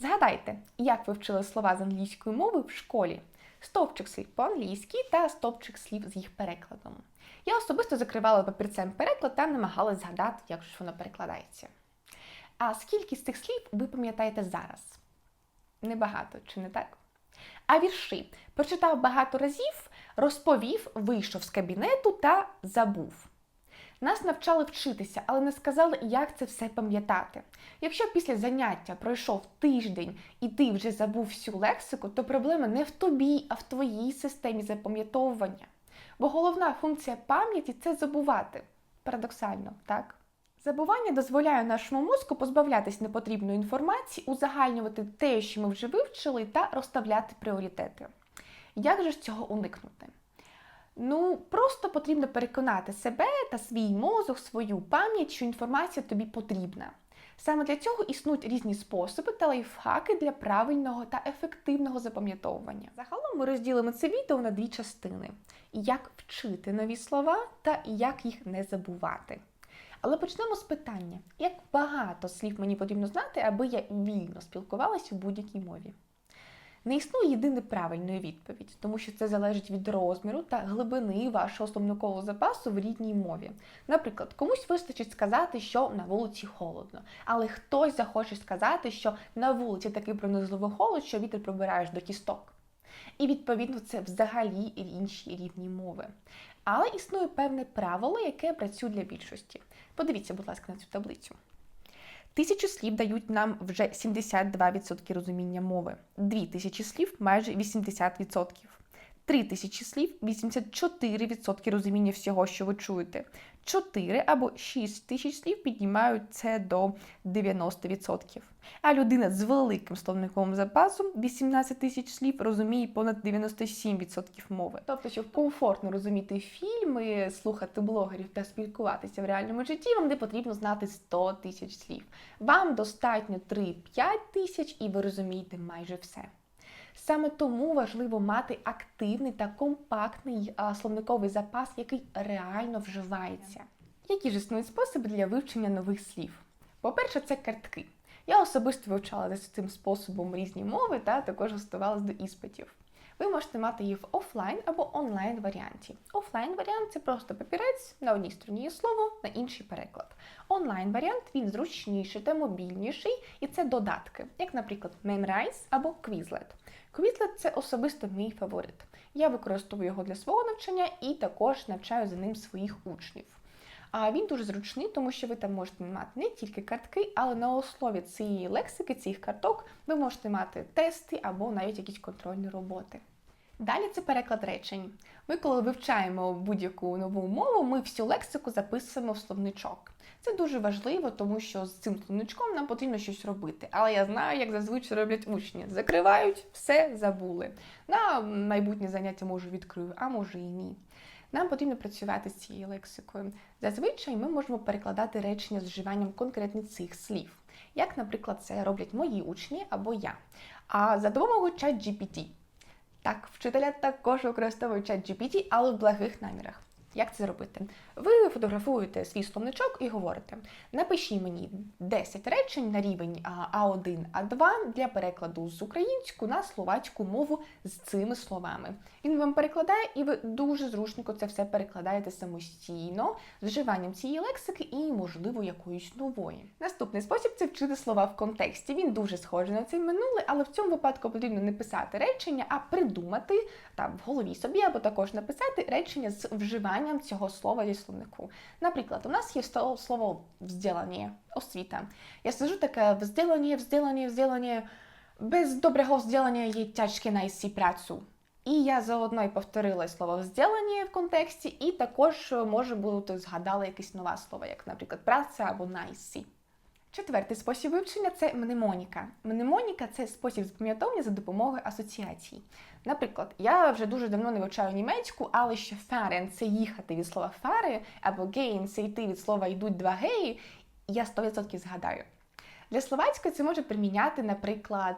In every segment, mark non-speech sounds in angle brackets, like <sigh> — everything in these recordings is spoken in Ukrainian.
Згадайте, як ви вчили слова з англійської мови в школі. Стовпчик слів по-англійськи та стовпчик слів з їх перекладом. Я особисто закривала папірцем переклад та намагалась згадати, як ж воно перекладається. А скільки з цих слів ви пам'ятаєте зараз? Небагато, чи не так? А вірші прочитав багато разів, розповів, вийшов з кабінету та забув. Нас навчали вчитися, але не сказали, як це все пам'ятати. Якщо після заняття пройшов тиждень і ти вже забув всю лексику, то проблема не в тобі, а в твоїй системі запам'ятовування. Бо головна функція пам'яті це забувати. Парадоксально, так? Забування дозволяє нашому мозку позбавлятись непотрібної інформації, узагальнювати те, що ми вже вивчили, та розставляти пріоритети. Як же ж цього уникнути? Ну, просто потрібно переконати себе та свій мозок, свою пам'ять, що інформація тобі потрібна. Саме для цього існують різні способи та лайфхаки для правильного та ефективного запам'ятовування. Загалом ми розділимо це відео на дві частини: як вчити нові слова та як їх не забувати. Але почнемо з питання: як багато слів мені потрібно знати, аби я вільно спілкувалася у будь-якій мові? Не існує єдиної правильної відповіді, тому що це залежить від розміру та глибини вашого словникового запасу в рідній мові. Наприклад, комусь вистачить сказати, що на вулиці холодно, але хтось захоче сказати, що на вулиці такий пронизливий холод, що вітер пробираєш до кісток. І відповідно це взагалі інші рівні мови. Але існує певне правило, яке працює для більшості. Подивіться, будь ласка, на цю таблицю. Тисячу слів дають нам вже 72% розуміння мови, дві тисячі слів майже 80%. Три тисячі слів 84% розуміння всього, що ви чуєте. 4 або 6 тисяч слів піднімають це до 90%. А людина з великим словниковим запасом 18 тисяч слів розуміє понад 97% мови. Тобто, щоб комфортно розуміти фільми, слухати блогерів та спілкуватися в реальному житті, вам не потрібно знати 100 тисяч слів. Вам достатньо 3-5 тисяч, і ви розумієте майже все. Саме тому важливо мати активний та компактний словниковий запас, який реально вживається. Які ж існують способи для вивчення нових слів? По-перше, це картки. Я особисто вивчала за цим способом різні мови та також готувалась до іспитів. Ви можете мати їх в офлайн або онлайн варіанті. Офлайн варіант це просто папірець, на одній стороні є слово, на інший переклад. Онлайн варіант він зручніший та мобільніший, і це додатки, як, наприклад, Memrise або Quizlet. Quizlet – це особисто мій фаворит. Я використовую його для свого навчання і також навчаю за ним своїх учнів. А він дуже зручний, тому що ви там можете мати не тільки картки, але на основі цієї лексики, цих карток, ви можете мати тести або навіть якісь контрольні роботи. Далі це переклад речень. Ми, коли вивчаємо будь-яку нову мову, ми всю лексику записуємо в словничок. Це дуже важливо, тому що з цим словничком нам потрібно щось робити. Але я знаю, як зазвичай роблять учні. Закривають, все забули. На майбутнє заняття можу відкрию, а може і ні. Нам потрібно працювати з цією лексикою. Зазвичай ми можемо перекладати речення з вживанням конкретних цих слів, як, наприклад, це роблять мої учні або я. А за допомогою ChatGPT. Так, вчителя також використовують ChatGPT, але в благих намірах. Як це зробити? Ви фотографуєте свій словничок і говорите: напишіть мені 10 речень на рівень А1, А2 для перекладу з українську на словацьку мову з цими словами. Він вам перекладає, і ви дуже зручненько це все перекладаєте самостійно з вживанням цієї лексики і, можливо, якоїсь нової. Наступний спосіб це вчити слова в контексті. Він дуже схожий на це минуле, але в цьому випадку потрібно не писати речення, а придумати там в голові собі, або також написати речення з вживанням цього слова зі словнику. Наприклад, у нас є слово «взділання», освіта. Я сижу таке «взділання, взділання, взділання». Без доброго взділення є тяжке знайти працю. І я заодно і повторила слово «взділення» в контексті, і також може бути згадала якесь нове слово, як, наприклад, праця або найсі. Четвертий спосіб вивчення це мнемоніка. Мнемоніка це спосіб запам'ятовування за допомогою асоціацій. Наприклад, я вже дуже давно не вивчаю німецьку, але ще ферен це їхати від слова фари, або гейн це йти від слова йдуть два геї, я 100% згадаю. Для словацької це може приміняти, наприклад,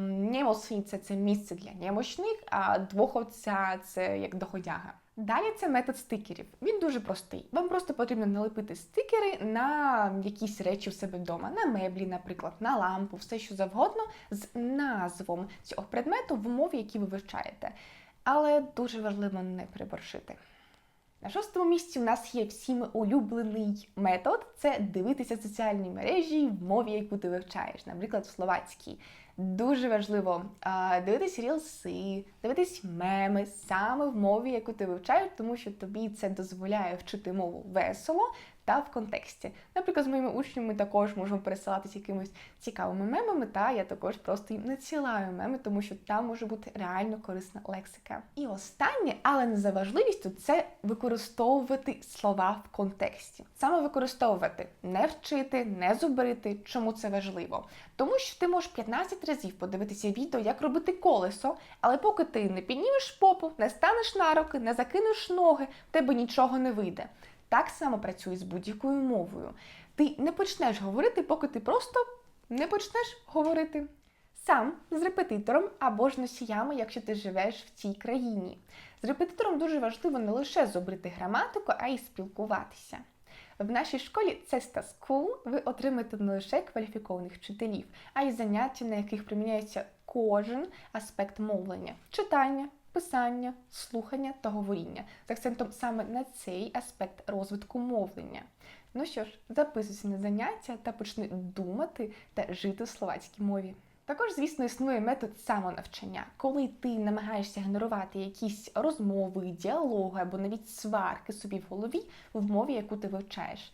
немосвіце це місце для немощних, а двоховця це як доходяга. Далі це метод стикерів. Він дуже простий. Вам просто потрібно налепити стикери на якісь речі в себе вдома, на меблі, наприклад, на лампу, все що завгодно, з назвом цього предмету в мові, які ви вивчаєте. Але дуже важливо не переборщити. На шостому місці у нас є всім улюблений метод це дивитися соціальні мережі в мові, яку ти вивчаєш, наприклад, в словацькій. Дуже важливо а, дивитись рілси, дивитись меми саме в мові, яку ти вивчаєш, тому що тобі це дозволяє вчити мову весело та в контексті. Наприклад, з моїми учнями ми також можемо пересилатися якимись цікавими мемами, та я також просто їм надсилаю меми, тому що там може бути реально корисна лексика. І останнє, але не за важливістю, це використовувати слова в контексті. Саме використовувати, не вчити, не зубрити. Чому це важливо? Тому що ти можеш 15 разів подивитися відео, як робити колесо, але поки ти не піднімеш попу, не станеш на руки, не закинеш ноги, в тебе нічого не вийде. Так само працює з будь-якою мовою. Ти не почнеш говорити, поки ти просто не почнеш говорити. Сам з репетитором або ж носіями, якщо ти живеш в цій країні. З репетитором дуже важливо не лише зобрити граматику, а й спілкуватися. В нашій школі Cesta School ви отримаєте не лише кваліфікованих вчителів, а й заняття, на яких приміняється кожен аспект мовлення: читання, писання, слухання та говоріння з акцентом саме на цей аспект розвитку мовлення. Ну що ж, записуйся на заняття та почни думати та жити в словацькій мові. Також, звісно, існує метод самонавчання, коли ти намагаєшся генерувати якісь розмови, діалоги або навіть сварки собі в голові в мові, яку ти вивчаєш.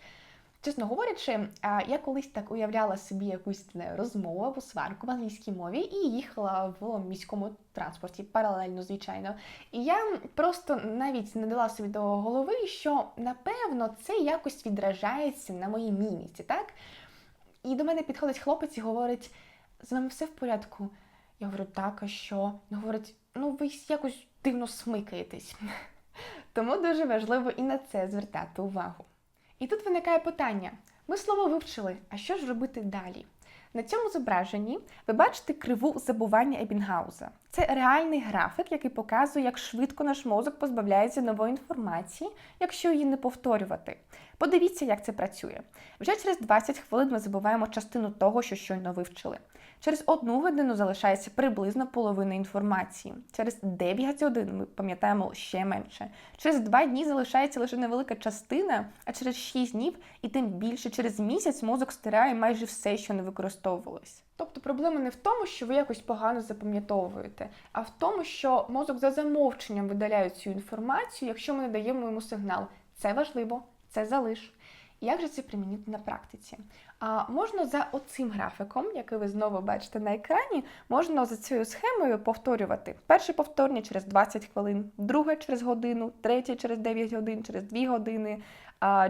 Чесно говорячи, я колись так уявляла собі якусь не розмову сварку в англійській мові і їхала в міському транспорті, паралельно, звичайно. І я просто навіть не дала собі до голови, що напевно це якось відражається на моїй міміці, так? І до мене підходить хлопець і говорить: з вами все в порядку. Я говорю, так, а що? Він говорить, ну ви якось дивно смикаєтесь. <laughs> Тому дуже важливо і на це звертати увагу. І тут виникає питання: ми слово вивчили, а що ж робити далі? На цьому зображенні ви бачите криву забування Ебінгауза. Це реальний графік, який показує, як швидко наш мозок позбавляється нової інформації, якщо її не повторювати. Подивіться, як це працює. Вже через 20 хвилин ми забуваємо частину того, що щойно вивчили. Через одну годину залишається приблизно половина інформації. Через 9 годин ми пам'ятаємо ще менше. Через 2 дні залишається лише невелика частина, а через 6 днів і тим більше через місяць мозок стирає майже все, що не використовувалось. Тобто проблема не в тому, що ви якось погано запам'ятовуєте, а в тому, що мозок за замовченням видаляє цю інформацію, якщо ми не даємо йому сигнал. Це важливо, це залиш. Як же це примінити на практиці? А можна за оцим графіком, який ви знову бачите на екрані, можна за цією схемою повторювати перше повторення через 20 хвилин, друге через годину, третє через 9 годин, через 2 години,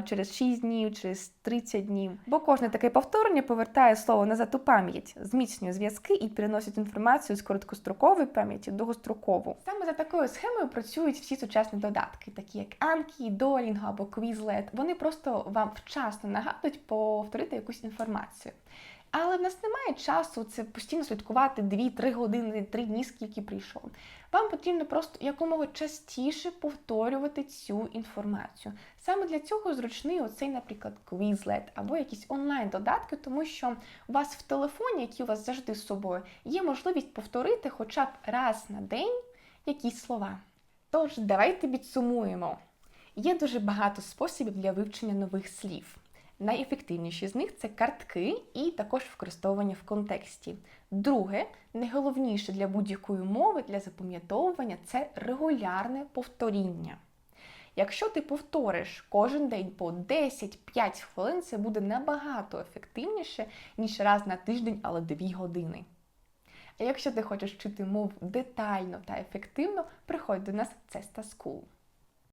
через 6 днів, через 30 днів. Бо кожне таке повторення повертає слово назад у пам'ять, зміцнює зв'язки і переносить інформацію з короткострокової пам'яті в довгострокову. Саме за такою схемою працюють всі сучасні додатки, такі як Anki, Duolingo або Quizlet. Вони просто вам вчасно нагадують повторити якусь інформацію. Але в нас немає часу це постійно слідкувати 2-3 години, 3 дні, скільки прийшов. Вам потрібно просто якомога частіше повторювати цю інформацію. Саме для цього зручний оцей, наприклад, Quizlet або якісь онлайн-додатки, тому що у вас в телефоні, який у вас завжди з собою, є можливість повторити хоча б раз на день якісь слова. Тож, давайте підсумуємо. Є дуже багато способів для вивчення нових слів. Найефективніші з них це картки і також використовування в контексті. Друге, найголовніше для будь-якої мови для запам'ятовування це регулярне повторіння. Якщо ти повториш кожен день по 10-5 хвилин, це буде набагато ефективніше, ніж раз на тиждень, але 2 години. А якщо ти хочеш вчити мову детально та ефективно, приходь до нас в Cesta School.